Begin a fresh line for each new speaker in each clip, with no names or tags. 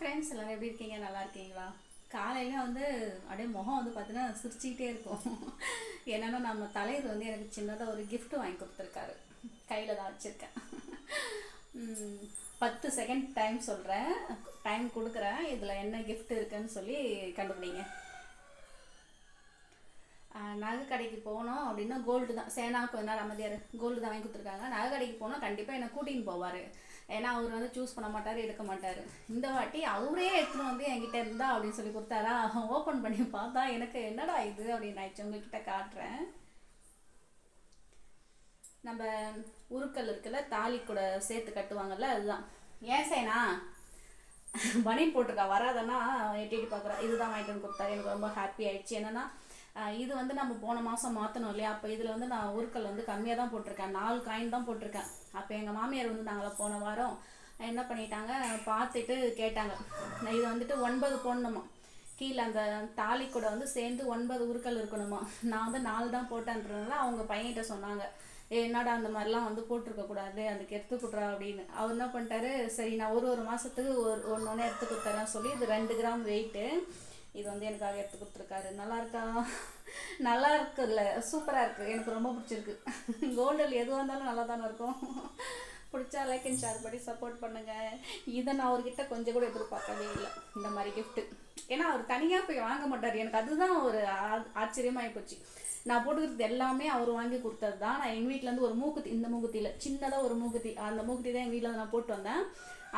friends எல்லாரும் எப்படி இருக்கீங்க நல்லா இருக்கீங்களா காலையில வந்து அப்படியே முகம் வந்து பார்த்தீங்கன்னா சிரிச்சிக்கிட்டே இருக்கும் என்னென்னா நம்ம தலைவர் வந்து எனக்கு சின்னதாக ஒரு கிஃப்ட் வாங்கி கொடுத்துருக்காரு கையில் தான் வச்சுருக்கேன் பத்து செகண்ட் டைம் சொல்கிறேன் டைம் கொடுக்குறேன் இதில் என்ன கிஃப்ட் இருக்குன்னு சொல்லி கண்டுபிடிங்க நகை கடைக்கு போனோம் அப்படின்னா கோல்டு தான் சேனா கொஞ்ச நேரம் அமைதியார் கோல்டு தான் வாங்கி கொடுத்துருக்காங்க நகை கடைக்கு போனால் கண்டிப்பாக என்னை கூட்டின்னு போவார் ஏன்னா அவர் வந்து சூஸ் பண்ண மாட்டார் எடுக்க மாட்டார் இந்த வாட்டி அவரே எடுத்துன்னு வந்து என்கிட்ட இருந்தா அப்படின்னு சொல்லி கொடுத்தாரா ஓப்பன் பண்ணி பார்த்தா எனக்கு என்னடா இது அப்படின்னு ஆயிடுச்சு உங்ககிட்ட காட்டுறேன் நம்ம உருக்கல் இருக்குல்ல தாலி கூட சேர்த்து கட்டுவாங்கல்ல அதுதான் ஏன் சேனா பனியன் போட்டிருக்கா வராதன்னா எட்டிட்டு பார்க்குறா இதுதான் வாங்கிட்டு வந்து கொடுத்தாரு எனக்கு ரொம்ப ஹாப்பி ஆயிடுச்சு என்னன்னா இது வந்து நம்ம போன மாதம் மாற்றணும் இல்லையா அப்போ இதில் வந்து நான் உருக்கல் வந்து கம்மியாக தான் போட்டிருக்கேன் நாலு காயின் தான் போட்டிருக்கேன் அப்போ எங்கள் மாமியார் வந்து நாங்களே போன வாரம் என்ன பண்ணிட்டாங்க பார்த்துட்டு கேட்டாங்க இது வந்துட்டு ஒன்பது போடணுமா கீழே அந்த தாலி கூட வந்து சேர்ந்து ஒன்பது உருக்கள் இருக்கணுமா நான் வந்து நாலு தான் போட்டேன்றதுனால அவங்க பையன்கிட்ட சொன்னாங்க என்னடா அந்த மாதிரிலாம் வந்து போட்டிருக்க கூடாது அந்த எடுத்து கொடுறா அப்படின்னு அவர் என்ன பண்ணிட்டாரு சரி நான் ஒரு ஒரு மாதத்துக்கு ஒரு ஒன்று ஒன்று எடுத்து கொடுத்தேன்னு சொல்லி இது ரெண்டு கிராம் வெயிட்டு இது வந்து எனக்காக எடுத்து கொடுத்துருக்காரு நல்லா இருக்கா நல்லா இருக்குல்ல சூப்பராக இருக்குது எனக்கு ரொம்ப பிடிச்சிருக்கு கோல்டில் எதுவாக இருந்தாலும் நல்லா தானே இருக்கும் பிடிச்சா லைக் அண்ட் ஷேர் பண்ணி சப்போர்ட் பண்ணுங்கள் இதை நான் அவர்கிட்ட கொஞ்சம் கூட எதிர்பார்க்கவே இல்லை இந்த மாதிரி கிஃப்ட்டு ஏன்னா அவர் தனியாக போய் வாங்க மாட்டார் எனக்கு அதுதான் ஒரு ஆச்சரியமாகி போச்சு நான் போட்டுக்கிறது எல்லாமே அவர் வாங்கி கொடுத்தது தான் நான் எங்கள் வீட்டிலேருந்து ஒரு மூக்குத்தி இந்த மூக்குத்தியில் சின்னதாக ஒரு மூக்குத்தி அந்த மூக்குத்தி தான் எங்கள் வீட்டில் நான் போட்டு வந்தேன்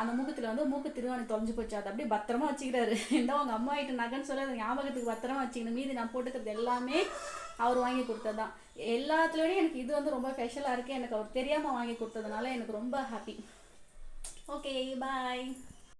அந்த மூக்கத்தில் வந்து மூக்கு திருவானி தொலைஞ்சு போச்சு அதை அப்படியே பத்திரமா வச்சுக்கிறாரு இந்த உங்கள் அம்மா கிட்ட நகைன்னு சொல்லி அதை ஞாபகத்துக்கு பத்திரமா வச்சுக்கணும் மீதி நான் போட்டுக்கிறது எல்லாமே அவர் வாங்கி தான் எல்லாத்துலேயும் எனக்கு இது வந்து ரொம்ப ஸ்பெஷலாக இருக்குது எனக்கு அவர் தெரியாமல் வாங்கி கொடுத்ததுனால எனக்கு ரொம்ப ஹாப்பி ஓகே பாய்